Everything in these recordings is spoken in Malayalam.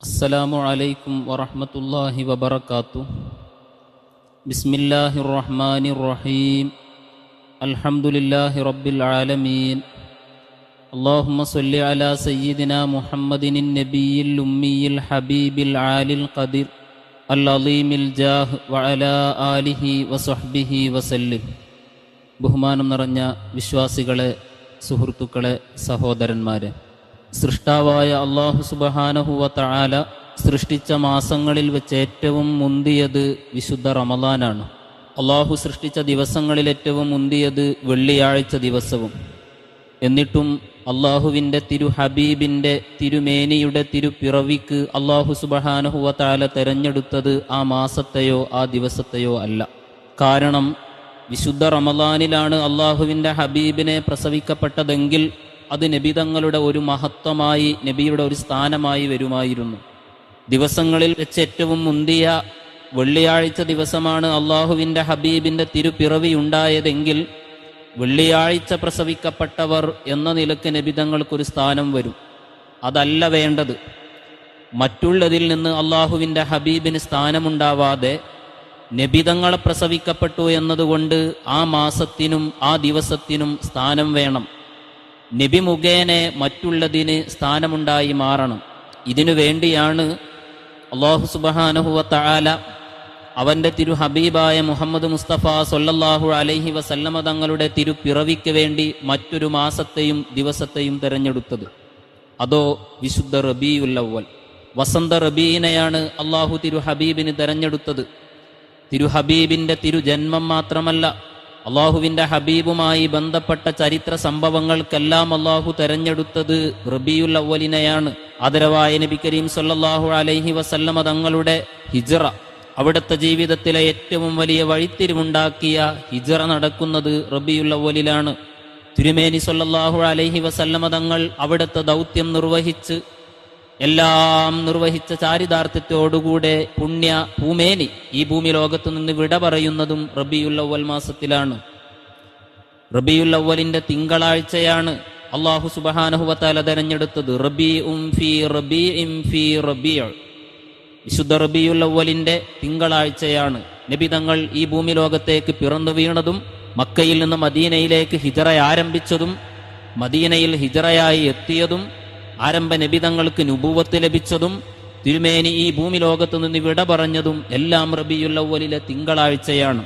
السلام عليكم ورحمة الله وبركاته بسم الله الرحمن الرحيم الحمد لله رب العالمين اللهم صل على سيدنا محمد النبي الأمي الحبيب العالي القدر العظيم الجاه وعلى آله وصحبه وسلم ബഹുമാനം നിറഞ്ഞ വിശ്വാസികളെ സുഹൃത്തുക്കളെ സഹോദരന്മാരെ സൃഷ്ടാവായ അള്ളാഹു സുബഹാനഹുവ തആല സൃഷ്ടിച്ച മാസങ്ങളിൽ വെച്ച് ഏറ്റവും മുന്തിയത് വിശുദ്ധ റമദാനാണ്. അള്ളാഹു സൃഷ്ടിച്ച ദിവസങ്ങളിൽ ഏറ്റവും മുന്തിയത് വെള്ളിയാഴ്ച ദിവസവും. എന്നിട്ടും അള്ളാഹുവിന്റെ തിരു ഹബീബിന്റെ തിരുമേനിയുടെ തിരുപ്പിറവിക്ക് അള്ളാഹു സുബഹാനഹുവ തആല തെരഞ്ഞെടുത്തത് ആ മാസത്തെയോ ആ ദിവസത്തെയോ അല്ല. കാരണം വിശുദ്ധ റമദാനിലാണ് അള്ളാഹുവിന്റെ ഹബീബിനെ പ്രസവിക്കപ്പെട്ടതെങ്കിൽ അത് നബിതങ്ങളുടെ ഒരു മഹത്വമായി നബിയുടെ ഒരു സ്ഥാനമായി വരുമായിരുന്നു. ദിവസങ്ങളിൽ വെച്ച് ഏറ്റവും മുന്തിയ വെള്ളിയാഴ്ച ദിവസമാണ് അള്ളാഹുവിന്റെ ഹബീബിന്റെ തിരുപ്പിറവി ഉണ്ടായതെങ്കിൽ വെള്ളിയാഴ്ച പ്രസവിക്കപ്പെട്ടവർ എന്ന നിലയ്ക്ക് നബിതങ്ങൾക്കൊരു സ്ഥാനം വരും. അതല്ല വേണ്ടത്. മറ്റുള്ളതിൽ നിന്ന് അള്ളാഹുവിന്റെ ഹബീബിന് സ്ഥാനമുണ്ടാവാതെ നബിതങ്ങളെ പ്രസവിക്കപ്പെട്ടു എന്നതുകൊണ്ട് ആ മാസത്തിനും ആ ദിവസത്തിനും സ്ഥാനം വേണം. നബി മുഖേനെ മറ്റുള്ളതിന് സ്ഥാനമുണ്ടായി മാറണം. ഇതിനു വേണ്ടിയാണ് അള്ളാഹു സുബഹാനഹുവ തആല അവന്റെ തിരു ഹബീബായ മുഹമ്മദ് മുസ്തഫ സൊല്ലാഹു അലൈഹി വസല്ലമ തങ്ങളുടെ തിരുപ്പിറവിക്ക് വേണ്ടി മറ്റൊരു മാസത്തെയും ദിവസത്തെയും തിരഞ്ഞെടുത്തത്. അതോ വിശുദ്ധ റബീഉൽ വസന്ത റബീനെയാണ് അള്ളാഹു തിരു ഹബീബിന് തിരഞ്ഞെടുത്തത്. തിരു ഹബീബിന്റെ തിരു ജന്മം മാത്രമല്ല അള്ളാഹുവിന്റെ ഹബീബുമായി ബന്ധപ്പെട്ട ചരിത്ര സംഭവങ്ങൾക്കെല്ലാം അള്ളാഹു തെരഞ്ഞെടുത്തത് റബിയുൽ അവലിനെയാണ് ആദരവായ നബി കരീം സല്ലാഹു അലൈഹി വസല്ലമ തങ്ങളുടെ ഹിജറ അവിടുത്തെ ജീവിതത്തിലെ ഏറ്റവും വലിയ വഴിത്തിരിവുണ്ടാക്കിയ ഹിജറ നടക്കുന്നത് റബിയുൽ അവലിലാണ് തിരുമേനി സല്ലാഹു അലൈഹി വസല്ലമ തങ്ങൾ അവിടുത്തെ ദൗത്യം നിർവഹിച്ച് എല്ലാം നിർവഹിച്ച ചാരിതാർത്ഥ്യത്തോടുകൂടെ പുണ്യ ഭൂമേനി ഈ ഭൂമി ലോകത്തു നിന്ന് വിട പറയുന്നതും റബിയുല്ലവൽ മാസത്തിലാണ്. റബിയുല്ലവലിന്റെ തിങ്കളാഴ്ചയാണ് അള്ളാഹു സുബഹാനഹുവത്താല തെരഞ്ഞെടുത്തത്. റബി ഉം ഫി റബി ഇം ഫി റബിയ വിശുദ്ധ റബിയുല്ലവലിന്റെ തിങ്കളാഴ്ചയാണ്. നബി തങ്ങൾ ഈ ഭൂമി ലോകത്തേക്ക് പിറന്നു വീണതും മക്കയിൽ നിന്ന് മദീനയിലേക്ക് ഹിജറ ആരംഭിച്ചതും മദീനയിൽ ഹിജറയായി എത്തിയതും ആരംഭ നബിതങ്ങൾക്ക് നുപൂവത്ത് ലഭിച്ചതും തിരുമേനി ഈ ഭൂമി ലോകത്ത് നിന്ന് വിട പറഞ്ഞതും എല്ലാം റബിയുല്ലവലിലെ തിങ്കളാഴ്ചയാണ്.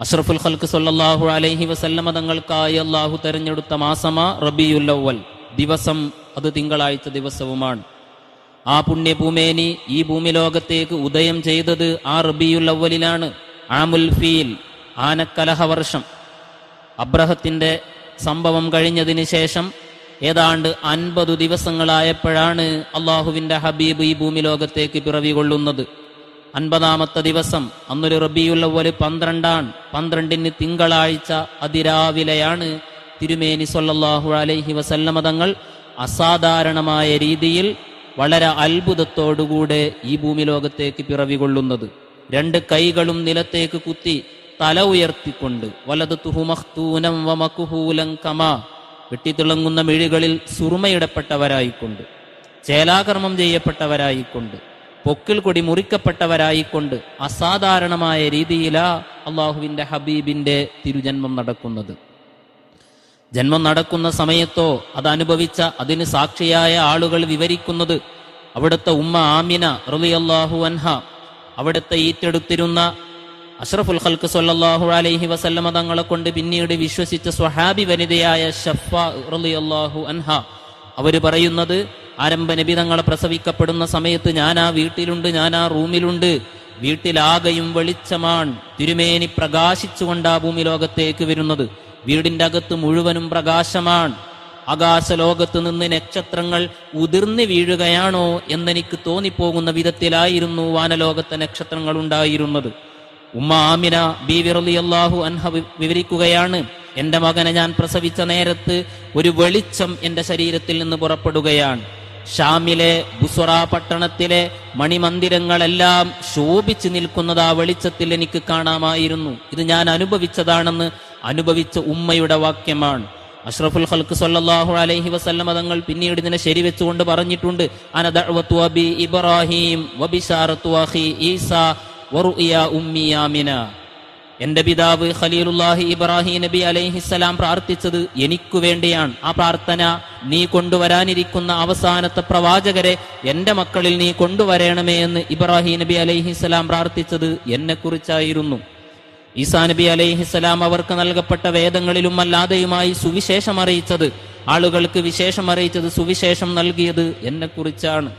അഷ്റഫുൽ ഖൽക്ക് സൊല്ലാഹു അലൈഹി വസല്ലമ തങ്ങൾക്കായി അള്ളാഹു തെരഞ്ഞെടുത്ത മാസമാ റബിയുല്ലവൽ ദിവസം അത് തിങ്കളാഴ്ച ദിവസവുമാണ്. ആ പുണ്യഭൂമേനി ഈ ഭൂമി ലോകത്തേക്ക് ഉദയം ചെയ്തത് ആ റബിയുല്ലവലിലാണ് ആമുൽ ഫീൽ ആനക്കലഹ വർഷം. അബ്രഹത്തിന്റെ സംഭവം കഴിഞ്ഞതിന് ശേഷം ഏതാണ്ട് അൻപത് ദിവസങ്ങളായപ്പോഴാണ് അള്ളാഹുവിന്റെ ഹബീബ് ഈ ഭൂമി ലോകത്തേക്ക് പിറവി കൊള്ളുന്നത് അൻപതാമത്തെ ദിവസം അന്നൊരു റബിയുള്ളവര് പന്ത്രണ്ടാണ് പന്ത്രണ്ടിന് തിങ്കളാഴ്ച അതിരാവിലെയാണ് തിരുമേനി സൊല്ലാഹു അലൈഹി വസല്ലമ തങ്ങൾ അസാധാരണമായ രീതിയിൽ വളരെ അത്ഭുതത്തോടുകൂടെ ഈ ഭൂമി ലോകത്തേക്ക് പിറവി കൊള്ളുന്നത് രണ്ട് കൈകളും നിലത്തേക്ക് കുത്തി തല ഉയർത്തിക്കൊണ്ട് വലത് തുഹുമൂനം വമക്കുഹൂലം കമാ വെട്ടിത്തിളങ്ങുന്ന മിഴികളിൽ സുറുമയിടപ്പെട്ടവരായിക്കൊണ്ട് ചേലാകർമ്മം ചെയ്യപ്പെട്ടവരായിക്കൊണ്ട് പൊക്കിൽ കൊടി മുറിക്കപ്പെട്ടവരായിക്കൊണ്ട് അസാധാരണമായ രീതിയിലാ അള്ളാഹുവിന്റെ ഹബീബിന്റെ തിരുജന്മം നടക്കുന്നത്. ജന്മം നടക്കുന്ന സമയത്തോ അതനുഭവിച്ച അതിന് സാക്ഷിയായ ആളുകൾ വിവരിക്കുന്നത് അവിടുത്തെ ഉമ്മ ആമിന റളിയല്ലാഹു അൻഹ അവിടുത്തെ ഈറ്റെടുത്തിരുന്ന അഷ്റഫുൽ ഖൽക്ക് സല്ലല്ലാഹു അലൈഹി വസല്ലമ തങ്ങളെ കൊണ്ട് പിന്നീട് വിശ്വസിച്ച സ്വഹാബി വനിതയായ ഷഫ റളിയല്ലാഹു അൻഹ. അവർ പറയുന്നത് ആരംഭ നബി തങ്ങളെ പ്രസവിക്കപ്പെടുന്ന സമയത്ത് ഞാൻ ആ വീട്ടിലുണ്ട് ഞാൻ ആ റൂമിലുണ്ട്. വീട്ടിലാകെയും വെളിച്ചമാണ് തിരുമേനി പ്രകാശിച്ചുകൊണ്ട് ആ ഭൂമി ലോകത്തേക്ക് വരുന്നത്. വീടിന്റെ അകത്ത് മുഴുവനും പ്രകാശമാണ്. ആകാശലോകത്ത് നിന്ന് നക്ഷത്രങ്ങൾ ഉതിർന്നു വീഴുകയാണോ എന്നെനിക്ക് തോന്നിപ്പോകുന്ന വിധത്തിലായിരുന്നു വാനലോകത്തെ നക്ഷത്രങ്ങൾ ഉണ്ടായിരുന്നത്. ഉമ്മ ആമിന ബീവി റളിയല്ലാഹു അൻഹ വിവരിക്കുകയാണ്. എന്റെ മകനെ ഞാൻ പ്രസവിച്ച നേരത്ത് ഒരു വെളിച്ചം എന്റെ ശരീരത്തിൽ നിന്ന് പുറപ്പെടുകയാണ്. ഷാമിലെ ബുസറ പട്ടണത്തിലെ മണിമന്ദിരങ്ങളെല്ലാം ശോഭിച്ചു നിൽക്കുന്നത് ആ വെളിച്ചത്തിൽ എനിക്ക് കാണാമായിരുന്നു. ഇത് ഞാൻ അനുഭവിച്ചതാണെന്ന് അനുഭവിച്ച ഉമ്മയുടെ വാക്യമാണ്. അഷ്റഫുൽ ഖൽക്ക് സല്ലല്ലാഹു അലൈഹി വസല്ലമ തങ്ങൾ പിന്നീട് ഇതിനെ ശരിവെച്ചുകൊണ്ട് പറഞ്ഞിട്ടുണ്ട്. അനദഅവത്തു അബി ഇബ്രാഹിം വബിശാറത്തു അഖി ഈസ വറുഇയ ഉമ്മി ആമിന എന്റെ പിതാവ് ഖലീലുല്ലാഹി ഇബ്രാഹിം നബി അലൈഹിസ്സലാം പ്രാർത്ഥിച്ചത് എനിക്കു വേണ്ടിയാണ്. ആ പ്രാർത്ഥന നീ കൊണ്ടുവരാനിരിക്കുന്ന അവസാനത്തെ പ്രവാചകരെ എന്റെ മക്കളിൽ നീ കൊണ്ടുവരണമേ എന്ന് ഇബ്രാഹിം നബി അലൈഹിസ്സലാം പ്രാർത്ഥിച്ചത് എന്നെ കുറിച്ചായിരുന്നു ഈസാ നബി അലൈഹിസ്സലാം അവർക്ക് നൽകപ്പെട്ട വേദങ്ങളിലും അല്ലാതെയുമായി സുവിശേഷം അറിയിച്ചത് ആളുകൾക്ക് വിശേഷം അറിയിച്ചത് സുവിശേഷം നൽകിയത് എന്നെക്കുറിച്ചാണ്.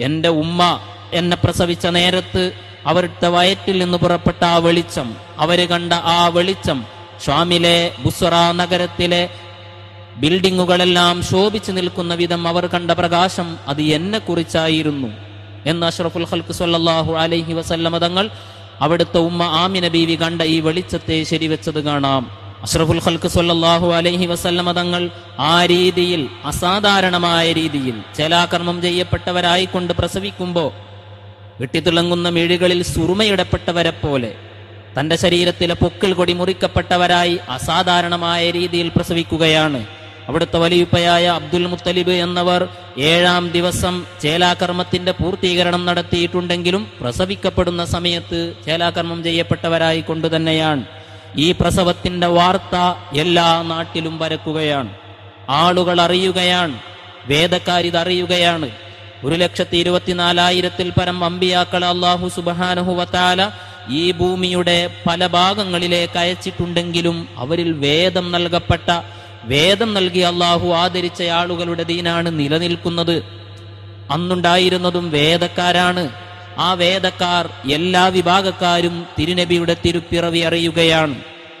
എന്റെ ഉമ്മ എന്നെ പ്രസവിച്ച നേരത്ത് അവരുടെ വയറ്റിൽ നിന്ന് പുറപ്പെട്ട ആ വെളിച്ചം അവർ കണ്ട ആ വെളിച്ചം ഷാമിലെ ബുസ്റ നഗരത്തിലെ ബിൽഡിങ്ങുകളെല്ലാം ശോഭിച്ചു നിൽക്കുന്ന വിധം അവർ കണ്ട പ്രകാശം അത് എന്നെ കുറിച്ചായിരുന്നു എന്ന് അഷ്റഫുൽ ഹൽക്ക് സല്ലാഹു അലൈഹി വസല്ലമ തങ്ങൾ അവിടുത്തെ ഉമ്മ ആമിന ബീവി കണ്ട ഈ വെളിച്ചത്തെ ശരിവെച്ചത് കാണാം. അഷ്റഫുൽ ഹൽക്ക് സല്ലാഹു അലൈഹി വസല്ലമ തങ്ങൾ ആ രീതിയിൽ അസാധാരണമായ രീതിയിൽ ചേലാകർമ്മം ചെയ്യപ്പെട്ടവരായിക്കൊണ്ട് പ്രസവിക്കുമ്പോൾ വെട്ടിത്തിളങ്ങുന്ന മിഴികളിൽ സുറുമയിടപ്പെട്ടവരെ പോലെ തന്റെ ശരീരത്തിലെ പൊക്കിൾ കൊടി മുറിക്കപ്പെട്ടവരായി അസാധാരണമായ രീതിയിൽ പ്രസവിക്കുകയാണ്. അവിടുത്തെ വലിയുപ്പയായ അബ്ദുൽ മുത്തലിബ് എന്നവർ ഏഴാം ദിവസം ചേലാകർമ്മത്തിന്റെ പൂർത്തീകരണം നടത്തിയിട്ടുണ്ടെങ്കിലും പ്രസവിക്കപ്പെടുന്ന സമയത്ത് ചേലാകർമ്മം ചെയ്യപ്പെട്ടവരായി കൊണ്ടുതന്നെയാണ് ഈ പ്രസവത്തിന്റെ വാർത്ത എല്ലാ നാട്ടിലും പരക്കുകയാണ്. ആളുകൾ അറിയുകയാണ്. വേദക്കാരിത് അറിയുകയാണ് ഒരു ലക്ഷത്തി ഇരുപത്തിനാലായിരത്തിൽ പരം അമ്പിയാക്കൾ അള്ളാഹു സുബാനുഹുവത്താല ഈ ഭൂമിയുടെ പല ഭാഗങ്ങളിലേക്ക് അയച്ചിട്ടുണ്ടെങ്കിലും അവരിൽ വേദം നൽകപ്പെട്ട വേദം നൽകി അള്ളാഹു ആദരിച്ച ആളുകളുടെ ദീനാണ് നിലനിൽക്കുന്നത്. അന്നുണ്ടായിരുന്നതും വേദക്കാരാണ്. ആ വേദക്കാർ എല്ലാ വിഭാഗക്കാരും തിരുനബിയുടെ തിരുപ്പിറവി അറിയുകയാണ്.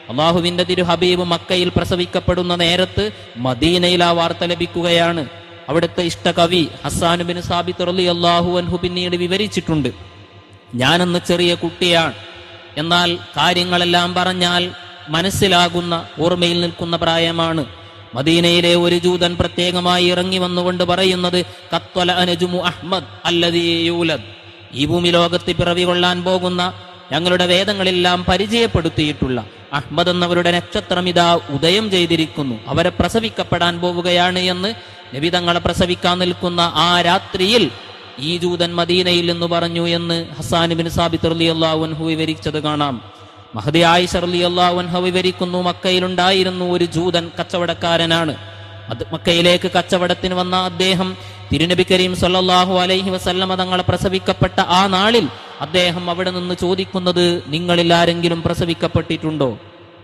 അള്ളാഹുവിന്റെ തിരു ഹബീബ് മക്കയിൽ പ്രസവിക്കപ്പെടുന്ന നേരത്ത് മദീനയിൽ ആ വാർത്ത ലഭിക്കുകയാണ്. അവിടുത്തെ ഇഷ്ടകവി ഹസാനുബിൻ സാബിത്ത് റലി അള്ളാഹു അൻഹു പിന്നീട് വിവരിച്ചിട്ടുണ്ട്. ഞാനെന്ന് ചെറിയ കുട്ടിയാണ്. എന്നാൽ കാര്യങ്ങളെല്ലാം പറഞ്ഞാൽ മനസ്സിലാകുന്ന ഓർമ്മയിൽ നിൽക്കുന്ന പ്രായമാണ്. മദീനയിലെ ഒരു ജൂതൻ പ്രത്യേകമായി ഇറങ്ങി വന്നുകൊണ്ട് പറയുന്നത് കത്വല അനജുമു അഹ്മദ് അല്ലദീ യൂലദ്. ഈ ഭൂമി ലോകത്ത് പിറവി കൊള്ളാൻ പോകുന്ന ഞങ്ങളുടെ വേദങ്ങളെല്ലാം പരിചയപ്പെടുത്തിയിട്ടുള്ള അഹ്മദ് എന്നവരുടെ നക്ഷത്രം ഇതാ ഉദയം ചെയ്തിരിക്കുന്നു. അവരെ പ്രസവിക്കപ്പെടാൻ പോവുകയാണ് എന്ന് നബി തങ്ങളെ പ്രസവിക്കാൻ നിൽക്കുന്ന ആ രാത്രിയിൽ ഈ ജൂതൻ മദീനയിൽ എന്ന് പറഞ്ഞു എന്ന് ഹസാൻ ബിൻ സാബിത്ത് റലി അള്ളാഹുൻഹു വിവരിച്ചത് കാണാം. മഹദി ആയിഷ റലി അള്ളാഹുൻഹു വിവരിക്കുന്നു മക്കയിലുണ്ടായിരുന്നു ഒരു ജൂതൻ കച്ചവടക്കാരനാണ്. അത് മക്കയിലേക്ക് കച്ചവടത്തിന് വന്ന അദ്ദേഹം തിരുനബി കരീം സല്ലാഹു അലൈഹി വസല്ലമ തങ്ങളെ പ്രസവിക്കപ്പെട്ട ആ നാളിൽ അദ്ദേഹം അവിടെ നിന്ന് ചോദിക്കുന്നത് നിങ്ങളിൽ ആരെങ്കിലും പ്രസവിക്കപ്പെട്ടിട്ടുണ്ടോ?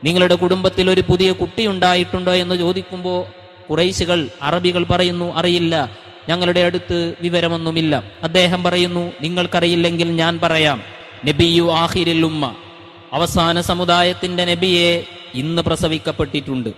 നിങ്ങളുടെ കുടുംബത്തിൽ ഒരു പുതിയ കുട്ടി ഉണ്ടായിട്ടുണ്ടോ? എന്ന് ചോദിക്കുമ്പോൾ കുറൈശികൾ അറബികൾ പറയുന്നു അറിയില്ല ഞങ്ങളുടെ അടുത്ത് വിവരമൊന്നുമില്ല. അദ്ദേഹം പറയുന്നു നിങ്ങൾക്കറിയില്ലെങ്കിൽ ഞാൻ പറയാം നബിയു ആഹിരിൽ ഉമ്മ അവസാന സമുദായത്തിന്റെ നബിയെ ഇന്ന് പ്രസവിക്കപ്പെട്ടിട്ടുണ്ട്.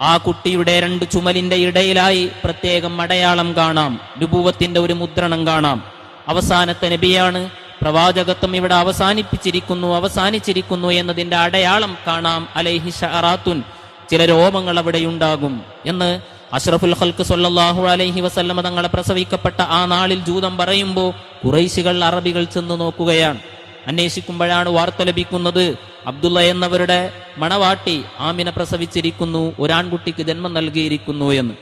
ആ കുട്ടിയുടെ രണ്ട് ചുമലിന്റെ ഇടയിലായി പ്രത്യേകം അടയാളം കാണാം നുപൂവത്തിന്റെ ഒരു മുദ്രണം കാണാം. അവസാനത്തെ നബിയാണ് പ്രവാചകത്വം ഇവിടെ അവസാനിപ്പിച്ചിരിക്കുന്നു അവസാനിച്ചിരിക്കുന്നു എന്നതിന്റെ അടയാളം കാണാം. അലൈഹി ഷറാത്തുൻ ചില രോമങ്ങൾ അവിടെ ഉണ്ടാകും എന്ന് അഷ്റഫുൽ ഹൽക്ക് സൊല്ലാഹു അലൈഹി വസല്ലമ തങ്ങളെ പ്രസവിക്കപ്പെട്ട ആ നാളിൽ ജൂതം പറയുമ്പോൾ കുറൈശികൾ അറബികൾ ചെന്ന് നോക്കുകയാണ്. അന്വേഷിക്കുമ്പോഴാണ് വാർത്ത ലഭിക്കുന്നത് അബ്ദുള്ള എന്നവരുടെ മണവാട്ടി ആമിനെ പ്രസവിച്ചിരിക്കുന്നു ഒരാൺകുട്ടിക്ക് ജന്മം നൽകിയിരിക്കുന്നു എന്ന്.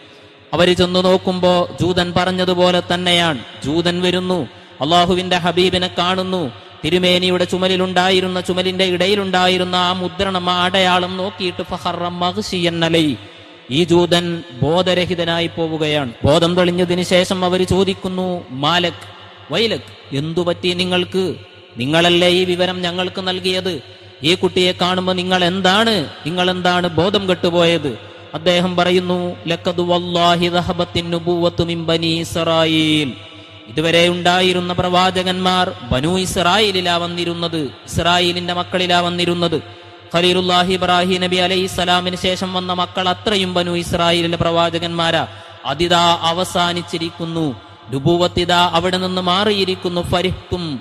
അവർ ചെന്നു നോക്കുമ്പോൾ ജൂതൻ പറഞ്ഞതുപോലെ തന്നെയാണ്. ജൂതൻ വരുന്നു അള്ളാഹുവിന്റെ ഹബീബിനെ കാണുന്നു. തിരുമേനിയുടെ ചുമലിലുണ്ടായിരുന്ന ചുമലിന്റെ ഇടയിലുണ്ടായിരുന്ന ആ മുദ്രണം ആ അടയാളം നോക്കിയിട്ട് ഈ ജൂതൻ ബോധരഹിതനായി പോവുകയാണ്. ബോധം തെളിഞ്ഞതിന് ശേഷം അവർ ചോദിക്കുന്നു മാലക് വൈലക് എന്തുപറ്റി നിങ്ങൾക്ക്? നിങ്ങളല്ലേ ഈ വിവരം ഞങ്ങൾക്ക് നൽകിയത്? ഈ കുട്ടിയെ കാണുമ്പോൾ നിങ്ങൾ എന്താണ് നിങ്ങൾ എന്താണ് ബോധം കെട്ടുപോയത്? അദ്ദേഹം പറയുന്നു ലക്കതു വല്ലാഹി റഹബത്തിൻ ബനി ഇസ്രായീൽ. ഇതുവരെ ഉണ്ടായിരുന്ന പ്രവാചകന്മാർ ബനു ഇസ്രായേലിലാ വന്നിരുന്നത് ഇസ്രായേലിന്റെ മക്കളിലാ വന്നിരുന്നത്. ഖലീലുല്ലാഹി ഇബ്രാഹിം നബി അലൈഹി സ്വലാമിന് ശേഷം വന്ന മക്കൾ അത്രയും ബനു ഇസ്രായേലിലെ പ്രവാചകന്മാരാ. അതിതാ അവസാനിച്ചിരിക്കുന്നു. നുബൂവത്തിതാ അവിടെ നിന്ന് മാറിയിരിക്കുന്നു. ഫരിഹ്തും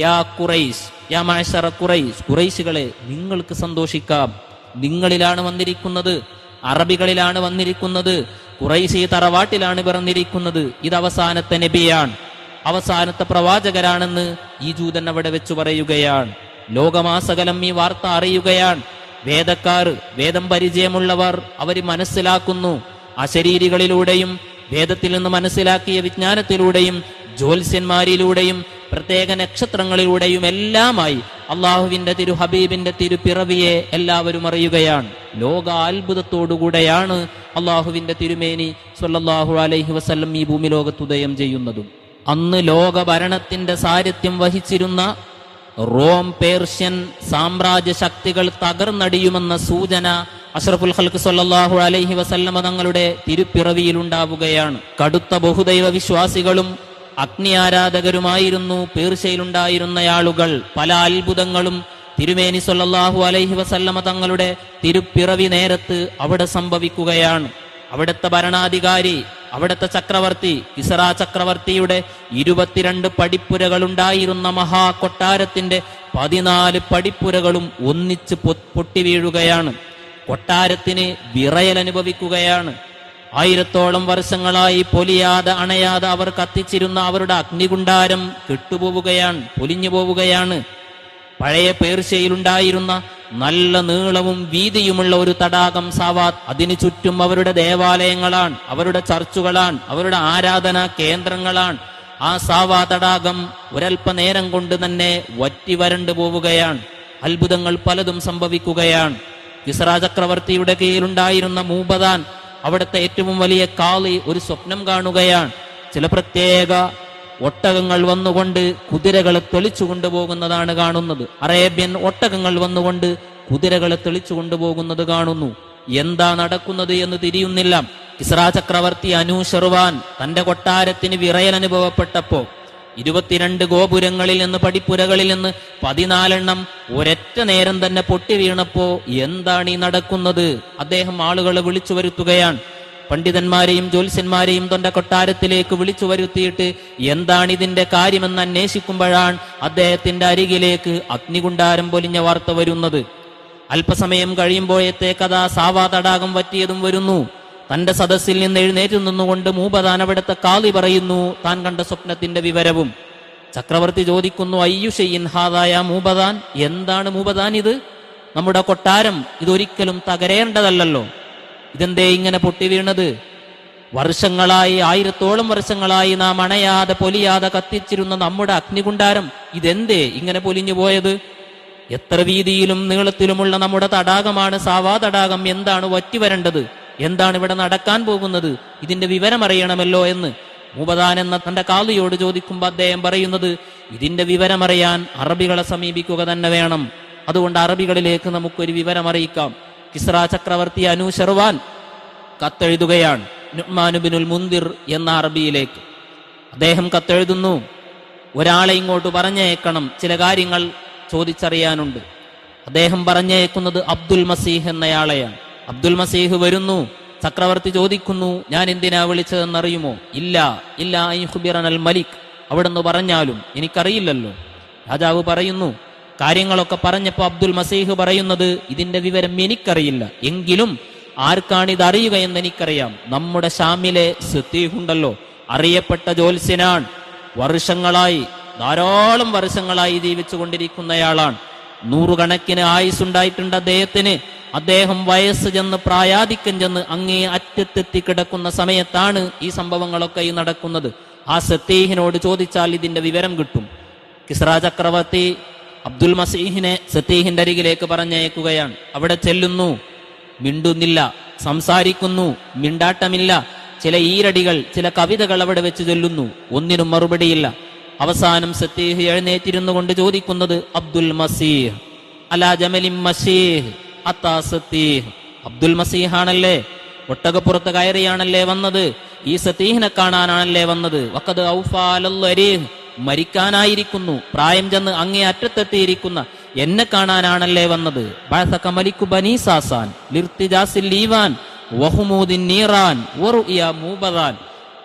യാ കുറൈസ് യാ മാഷറ കുറൈസ് ഖുറൈശുകളെ നിങ്ങൾക്ക് സന്തോഷിക്കാം. നിങ്ങളിലാണ് വന്നിരിക്കുന്നത് അറബികളിലാണ് വന്നിരിക്കുന്നത്. ഖുറൈശി തറവാട്ടിലാണ് പിറന്നിരിക്കുന്നത്. ഇത് അവസാനത്തെ നബിയാണ്. അവസാനത്തെ പ്രവാചകരാണെന്ന് ഈ ജൂതൻ അവിടെ വെച്ചു പറയുകയാണ്. ലോകമാസകലം ഈ വാർത്ത അറിയുകയാണ്. വേദക്കാർ വേദം പരിചയമുള്ളവർ അവർ മനസ്സിലാക്കുന്നു. അശരീരികളിലൂടെയും വേദത്തിൽ നിന്ന് മനസ്സിലാക്കിയ വിജ്ഞാനത്തിലൂടെയും ജ്യോത്സ്യന്മാരിലൂടെയും പ്രത്യേക നക്ഷത്രങ്ങളിലൂടെയും എല്ലാമായി അള്ളാഹുവിന്റെ തിരു ഹബീബിന്റെ തിരുപ്പിറവിയെ എല്ലാവരും അറിയുകയാണ്. ലോക അത്ഭുതത്തോടുകൂടെയാണ് അള്ളാഹുവിന്റെ തിരുമേനി സ്വല്ലല്ലാഹു അലൈഹി വസ്ല്ലം ഈ ഭൂമി ലോകത്തുദയം ചെയ്യുന്നതും. അന്ന് ലോക ഭരണത്തിന്റെ സാരഥ്യം വഹിച്ചിരുന്ന റോം പേർഷ്യൻ സാമ്രാജ്യ ശക്തികൾ തകർന്നടിയുമെന്ന സൂചന അഷ്റഫുൽ ഖൽക്ക് സല്ലാഹു അലൈഹി വസല്ലമ തങ്ങളുടെ തിരുപ്പിറവിയിലുണ്ടാവുകയാണ്. കടുത്ത ബഹുദൈവ വിശ്വാസികളും അഗ്നി ആരാധകരുമായിരുന്നു പേർശയിലുണ്ടായിരുന്നയാളുകൾ പല അത്ഭുതങ്ങളും തിരുമേനി സൊല്ലാഹു അലൈഹി വസല്ലമ തങ്ങളുടെ തിരുപ്പിറവി നേരത്ത് അവിടെ സംഭവിക്കുകയാണ്. അവിടുത്തെ ഭരണാധികാരി അവിടുത്തെ ചക്രവർത്തി കിസറ ചക്രവർത്തിയുടെ ഇരുപത്തിരണ്ട് പടിപ്പുരകളുണ്ടായിരുന്ന മഹാ കൊട്ടാരത്തിന്റെ പതിനാല് പടിപ്പുരകളും ഒന്നിച്ച് പൊട്ടി വീഴുകയാണ്. കൊട്ടാരത്തിന് വിറയൽ അനുഭവിക്കുകയാണ് ആയിരത്തോളം വർഷങ്ങളായി പൊലിയാതെ അണയാതെ അവർ കത്തിച്ചിരുന്ന അവരുടെ അഗ്നികുണ്ടാരം കെട്ടുപോവുകയാണ് പൊലിഞ്ഞു പോവുകയാണ് പഴയ പേർഷ്യയിലുണ്ടായിരുന്ന നല്ല നീളവും വീതിയുമുള്ള ഒരു തടാകം സാവാത് അതിനു ചുറ്റും അവരുടെ ദേവാലയങ്ങളാണ് അവരുടെ ചർച്ചുകളാണ് അവരുടെ ആരാധനാ കേന്ദ്രങ്ങളാണ്. ആ സാവാ തടാകം ഒരല്പനേരം കൊണ്ട് തന്നെ വറ്റി വരണ്ടു പോവുകയാണ് അത്ഭുതങ്ങൾ പലതും സംഭവിക്കുകയാണ്. ഇസ്രാ ചക്രവർത്തിയുടെ കീഴിലുണ്ടായിരുന്ന മൂബദാൻ അവിടുത്തെ ഏറ്റവും വലിയ കാളി ഒരു സ്വപ്നം കാണുകയാണ്. ചില പ്രത്യേക ഒട്ടകങ്ങൾ വന്നുകൊണ്ട് കുതിരകളെ തെളിച്ചു കൊണ്ടുപോകുന്നതാണ് കാണുന്നത്. അറേബ്യൻ ഒട്ടകങ്ങൾ വന്നുകൊണ്ട് കുതിരകളെ തെളിച്ചു കൊണ്ടുപോകുന്നത് കാണുന്നു. എന്താ നടക്കുന്നത് എന്ന് തിരിയുന്നില്ല. ഇസ്രാ ചക്രവർത്തി അനു ഷെർവാൻ തന്റെ കൊട്ടാരത്തിന് വിറയൽ അനുഭവപ്പെട്ടപ്പോ ഇരുപത്തിരണ്ട് ഗോപുരങ്ങളിൽ നിന്ന് പടിപ്പുരകളിൽ നിന്ന് പതിനാലെണ്ണം ഒരൊറ്റ നേരം തന്നെ പൊട്ടി വീണപ്പോ എന്താണ് ഈ നടക്കുന്നത്? അദ്ദേഹം ആളുകളെ വിളിച്ചു വരുത്തുകയാണ്. പണ്ഡിതന്മാരെയും ജ്യോത്സ്യന്മാരെയും തന്റെ കൊട്ടാരത്തിലേക്ക് വിളിച്ചു വരുത്തിയിട്ട് എന്താണ് ഇതിന്റെ കാര്യമെന്ന് അന്വേഷിക്കുമ്പോഴാണ് അദ്ദേഹത്തിന്റെ അരികിലേക്ക് അഗ്നികുണ്ടാരം പൊലിഞ്ഞ വാർത്ത വരുന്നത്. അല്പസമയം കഴിയുമ്പോഴത്തെ കഥ സാവാ തടാകം വറ്റിയതും വരുന്നു. തന്റെ സദസ്സിൽ നിന്ന് എഴുന്നേറ്റ് നിന്നുകൊണ്ട് മൂപതാൻ അവിടുത്തെ കാളി പറയുന്നു താൻ കണ്ട സ്വപ്നത്തിന്റെ വിവരവും. ചക്രവർത്തി ചോദിക്കുന്നു അയ്യുഷയിൻ ഹാദായ മൂപതാൻ എന്താണ് മൂപതാൻ ഇത്? നമ്മുടെ കൊട്ടാരം ഇതൊരിക്കലും തകരേണ്ടതല്ലോ ഇതെന്തേ ഇങ്ങനെ പൊട്ടി വീണത്? വർഷങ്ങളായി ആയിരത്തോളം വർഷങ്ങളായി നാം അണയാതെ പൊലിയാതെ കത്തിച്ചിരുന്ന നമ്മുടെ അഗ്നികുണ്ടാരം ഇതെന്തേ ഇങ്ങനെ പൊലിഞ്ഞു പോയത്? എത്ര വീതിയിലും നീളത്തിലുമുള്ള നമ്മുടെ തടാകമാണ് സാവാ തടാകം എന്താണ് വറ്റി വരേണ്ടത് എന്താണ് ഇവിടെ നടക്കാൻ പോകുന്നത്? ഇതിന്റെ വിവരം അറിയണമല്ലോ എന്ന്. മൂപദാൻ എന്ന തന്റെ കാളിയോട് ചോദിക്കുമ്പോൾ അദ്ദേഹം പറയുന്നത് ഇതിന്റെ വിവരമറിയാൻ അറബികളെ സമീപിക്കുക തന്നെ വേണം. അതുകൊണ്ട് അറബികളിലേക്ക് നമുക്കൊരു വിവരം അറിയിക്കാം. കിസ്ര ചക്രവർത്തി അനു ഷെർവാൻ കത്തെഴുതുകയാണ് നുഹ്മാനുബിനുൽ മുന്തിർ എന്ന അറബിയിലേക്ക്. അദ്ദേഹം കത്തെഴുതുന്നു ഒരാളെ ഇങ്ങോട്ട് പറഞ്ഞയക്കണം. ചില കാര്യങ്ങൾ ചോദിച്ചറിയാനുണ്ട്. അദ്ദേഹം പറഞ്ഞയക്കുന്നത് അബ്ദുൽ മസീഹ് എന്നയാളെയാണ്. അബ്ദുൽ മസീഹ് വരുന്നു. ചക്രവർത്തി ചോദിക്കുന്നു ഞാൻ എന്തിനാ വിളിച്ചതെന്നറിയുമോ? ഇല്ല ഇല്ല അൽ മലിക്. അവിടുന്ന് പറഞ്ഞാലും എനിക്കറിയില്ലല്ലോ. രാജാവ് പറയുന്നു കാര്യങ്ങളൊക്കെ പറഞ്ഞപ്പോ അബ്ദുൽ മസീഹ് പറയുന്നത് ഇതിന്റെ വിവരം എനിക്കറിയില്ല. എങ്കിലും ആർക്കാണ് ഇത് അറിയുക എന്ന് എനിക്കറിയാം നമ്മുടെ ഷാമിലെ സത്തീഹുണ്ടല്ലോ അറിയപ്പെട്ട ജ്യോത്സ്യനാണ്. വർഷങ്ങളായി ധാരാളം വർഷങ്ങളായി ജീവിച്ചു കൊണ്ടിരിക്കുന്നയാളാണ് നൂറുകണക്കിന് ആയുസ് ഉണ്ടായിട്ടുണ്ട് അദ്ദേഹത്തിന്. അദ്ദേഹം വയസ്സ് ചെന്ന് പ്രായാധിക്യം ചെന്ന് അങ്ങേ അറ്റത്തെത്തി കിടക്കുന്ന സമയത്താണ് ഈ സംഭവങ്ങളൊക്കെ ഈ നടക്കുന്നത്. ആ സത്തീഹിനോട് ചോദിച്ചാൽ ഇതിന്റെ വിവരം കിട്ടും. കിസ്ര ചക്രവർത്തി അബ്ദുൽ മസീഹിനെ സത്തീഹിന്റെ അരികിലേക്ക് പറഞ്ഞയക്കുകയാണ്. അവിടെ ചെല്ലുന്നു. മിണ്ടുന്നില്ല. സംസാരിക്കുന്നു. മിണ്ടാട്ടമില്ല. ചില ഈരടികൾ ചില കവിതകൾ അവിടെ വെച്ച് ചൊല്ലുന്നു. ഒന്നിനും മറുപടിയില്ല. അവസാനം സത്തീഹ് എഴുന്നേറ്റിരുന്നു കൊണ്ട് ചോദിക്കുന്നത് അബ്ദുൽ മസീഹ്. അലാ ജമലിം മസീഹ്. അബ്ദുൽ മസീഹാണല്ലേ? ഒട്ടകപ്പുറത്ത് കയറിയാണല്ലേ വന്നത്? ഈ സത്തീഹിനെ കാണാനാണല്ലേ വന്നത്? വക്കത് മരിക്കാനായിരിക്കുന്നു. പ്രായം ചെന്ന് അങ്ങേ അറ്റത്തെത്തിയിരിക്കുന്ന എന്നെ കാണാനാണല്ലേ വന്നത്? ലീവാൻ.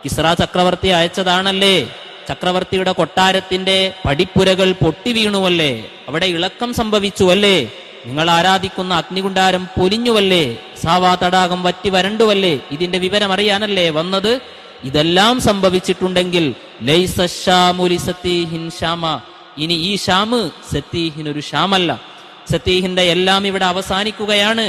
കിസ്ര ചക്രവർത്തി അയച്ചതാണല്ലേ? ചക്രവർത്തിയുടെ കൊട്ടാരത്തിന്റെ പടിപ്പുരകൾ പൊട്ടി വീണുവല്ലേ? അവിടെ ഇളക്കം സംഭവിച്ചുവല്ലേ? നിങ്ങൾ ആരാധിക്കുന്ന അഗ്നികുണ്ടാരം പൊലിഞ്ഞുവല്ലേ? സാവാ തടാകം വറ്റി വരണ്ടുവല്ലേ? ഇതിന്റെ വിവരം അറിയാനല്ലേ വന്നത്? ഇതെല്ലാം സംഭവിച്ചിട്ടുണ്ടെങ്കിൽ ഇനി ഈ ഷാമ് സത്തീഹിനൊരു ഷാമല്ല സത്തീഹിന്റെ എല്ലാം ഇവിടെ അവസാനിക്കുകയാണ്.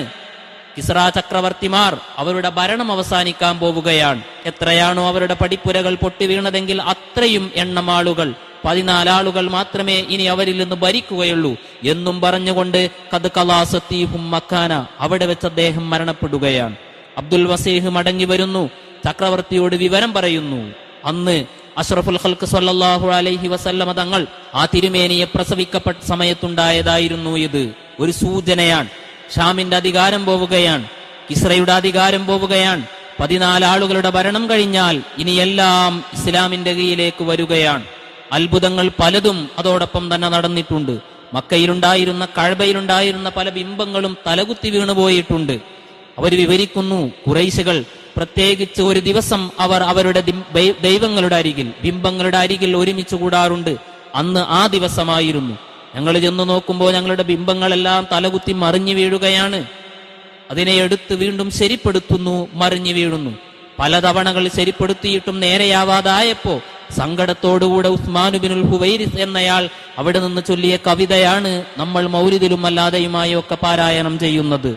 കിസ്ര ചക്രവർത്തിമാർ അവരുടെ ഭരണം അവസാനിക്കാൻ പോവുകയാണ്. എത്രയാണോ അവരുടെ പടിപ്പുരകൾ പൊട്ടി വീണതെങ്കിൽ അത്രയും എണ്ണം ആളുകൾ പതിനാലാളുകൾ മാത്രമേ ഇനി അവരിൽ നിന്ന് ഭരിക്കുകയുള്ളൂ എന്നും പറഞ്ഞുകൊണ്ട് കത് കലാസത്തീഹും മക്കാന അവിടെ വെച്ച് അദ്ദേഹം മരണപ്പെടുകയാണ്. അബ്ദുൽ വസീഹ് മടങ്ങി വരുന്നു ചക്രവർത്തിയോട് വിവരം പറയുന്നു. അന്ന് അഷ്റഫുൽ ഹൽക്ക് സല്ലാഹു അലൈഹി വസല്ലമ തങ്ങൾ ആ തിരുമേനിയെ പ്രസവിക്കപ്പെട്ട സമയത്തുണ്ടായതായിരുന്നു ഇത്. ഒരു സൂചനയാണ്. ഷാമിന്റെ അധികാരം പോവുകയാണ്. കിസ്രയുടെ അധികാരം പോവുകയാണ്. പതിനാലാളുകളുടെ ഭരണം കഴിഞ്ഞാൽ ഇനിയെല്ലാം ഇസ്ലാമിന്റെ കീഴിലേക്ക് വരികയാണ്. അത്ഭുതങ്ങൾ പലതും അതോടൊപ്പം തന്നെ നടന്നിട്ടുണ്ട്. മക്കയിലുണ്ടായിരുന്ന കഴബയിലുണ്ടായിരുന്ന പല ബിംബങ്ങളും തലകുത്തി വീണുപോയിട്ടുണ്ട്. അവർ വിവരിക്കുന്നു കുറൈശകൾ പ്രത്യേകിച്ച് ഒരു ദിവസം അവർ അവരുടെ ദൈവങ്ങളുടെ അരികിൽ ബിംബങ്ങളുടെ അരികിൽ ഒരുമിച്ച് കൂടാറുണ്ട്. അന്ന് ആ ദിവസമായിരുന്നു. ഞങ്ങൾ ചെന്ന് നോക്കുമ്പോൾ ഞങ്ങളുടെ ബിംബങ്ങളെല്ലാം തലകുത്തി മറിഞ്ഞു വീഴുകയാണ്. അതിനെ എടുത്ത് വീണ്ടും ശരിപ്പെടുത്തുന്നു മറിഞ്ഞു വീഴുന്നു. പല തവണകൾ ശരിപ്പെടുത്തിയിട്ടും നേരെയാവാതായപ്പോ സങ്കടത്തോടുകൂടെ ഉസ്മാനുബിനുൽ ഹുവൈരിസ് എന്നയാൾ അവിടെ നിന്ന് ചൊല്ലിയ കവിതയാണ് നമ്മൾ മൗരിദിലും അല്ലാതെയുമായി ഒക്കെ പാരായണം ചെയ്യുന്നത്.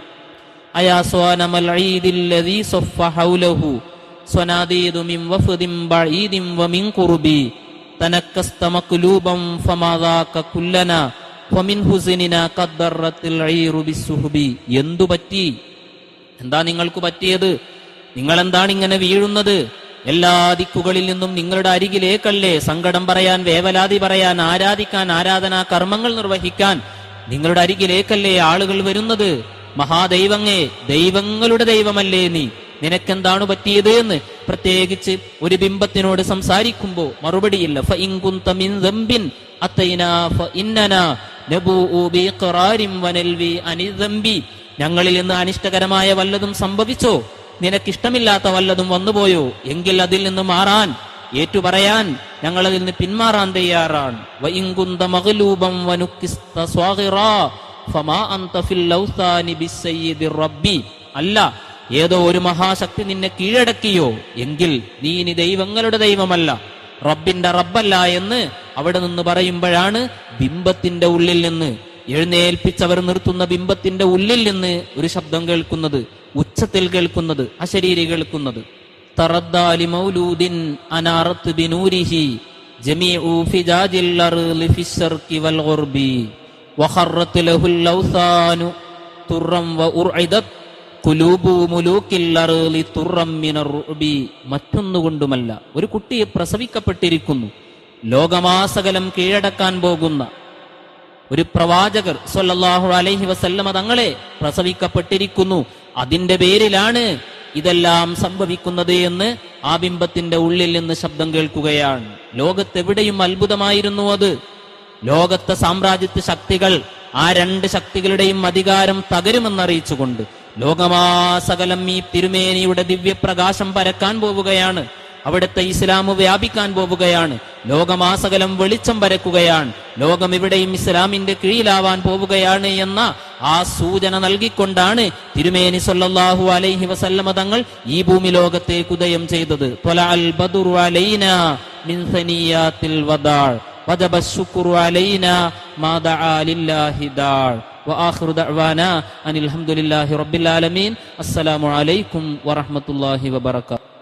എന്തു പറ്റി? എന്താ നിങ്ങൾക്ക് പറ്റിയത്? നിങ്ങൾ എന്താണ് ഇങ്ങനെ വീഴുന്നത്? എല്ലാ ദിക്കുകളിൽ നിന്നും നിങ്ങളുടെ അരികിലേക്കല്ലേ സങ്കടം പറയാൻ വേവലാതി പറയാൻ ആരാധിക്കാൻ ആരാധനാ കർമ്മങ്ങൾ നിർവഹിക്കാൻ നിങ്ങളുടെ അരികിലേക്കല്ലേ ആളുകൾ വരുന്നത്? മഹാദൈവങ്ങേ ദൈവങ്ങളുടെ ദൈവമല്ലേ നീ? നിനക്കെന്താണ് പറ്റിയത് എന്ന് പ്രത്യേകിച്ച് ഒരു ബിംബത്തിനോട് സംസാരിക്കുമ്പോ മറുപടിയില്ല. ഞങ്ങളിൽ നിന്ന് അനിഷ്ടകരമായ വല്ലതും സംഭവിച്ചോ? നിനക്കിഷ്ടമില്ലാത്ത വല്ലതും വന്നുപോയോ? എങ്കിൽ അതിൽ നിന്ന് മാറാൻ ഏറ്റുപറയാൻ ഞങ്ങൾ അതിൽ നിന്ന് പിന്മാറാൻ തയ്യാറാണ്. അല്ല ഏതോ ഒരു മഹാശക്തി നിന്നെ കീഴടക്കിയോ? എങ്കിൽ നീ ഇനി ദൈവങ്ങളുടെ ദൈവമല്ല. റബ്ബിന്റെ റബ്ബല്ല എന്ന് അവിടെ നിന്ന് പറയുമ്പോഴാണ് ബിംബത്തിന്റെ ഉള്ളിൽ നിന്ന് എഴുന്നേൽപ്പിച്ചവർ നിർത്തുന്ന ബിംബത്തിന്റെ ഉള്ളിൽ നിന്ന് ഒരു ശബ്ദം കേൾക്കുന്നത് ഉച്ചത്തിൽ കേൾക്കുന്നത് അശരീരി കേൾക്കുന്നത്. മറ്റൊന്നുകൊണ്ടുമല്ല. ഒരു കുട്ടിയെ പ്രസവിക്കപ്പെട്ടിരിക്കുന്നു. ലോകമാസകലം കീഴടക്കാൻ പോകുന്ന ഒരു പ്രവാചകർ സൊല്ലാഹു അലൈഹി വസല്ലമ തങ്ങളെ പ്രസവിക്കപ്പെട്ടിരിക്കുന്നു. അതിന്റെ പേരിലാണ് ഇതെല്ലാം സംഭവിക്കുന്നത് എന്ന് ആ ബിംബത്തിന്റെ ഉള്ളിൽ നിന്ന് ശബ്ദം കേൾക്കുകയാണ്. ലോകത്തെവിടെയും അത്ഭുതമായിരുന്നു അത്. ലോകത്തെ സാമ്രാജ്യത്വ ശക്തികൾ ആ രണ്ട് ശക്തികളുടെയും അധികാരം തകരുമെന്നറിയിച്ചുകൊണ്ട് ലോകമാസകലം ഈ തിരുമേനിയുടെ ദിവ്യപ്രകാശം പരക്കാൻ പോവുകയാണ്. അവിടുത്തെ ഇസ്ലാം വ്യാപിക്കാൻ പോവുകയാണ്. ലോകമാസകലം വെളിച്ചം വരക്കുകയാണ് ലോകം ഇവിടെയും ഇസ്ലാമിന്റെ കീഴിലാവാൻ പോവുകയാണ് എന്ന ആ സൂചന നൽകിക്കൊണ്ടാണ് തിരുമേനി സൊല്ലാഹു അലൈഹി വസല്ലമ തങ്ങൾ ഈ ഭൂമി ലോകത്തെ കുതയം ചെയ്തത്. അനിൽഹമുല്ലാഹി റബ്ബിൽ ആലമീൻ. അസ്സലാമു അലൈക്കും വറഹമത്തുല്ലാഹി വബർക്കാത്തു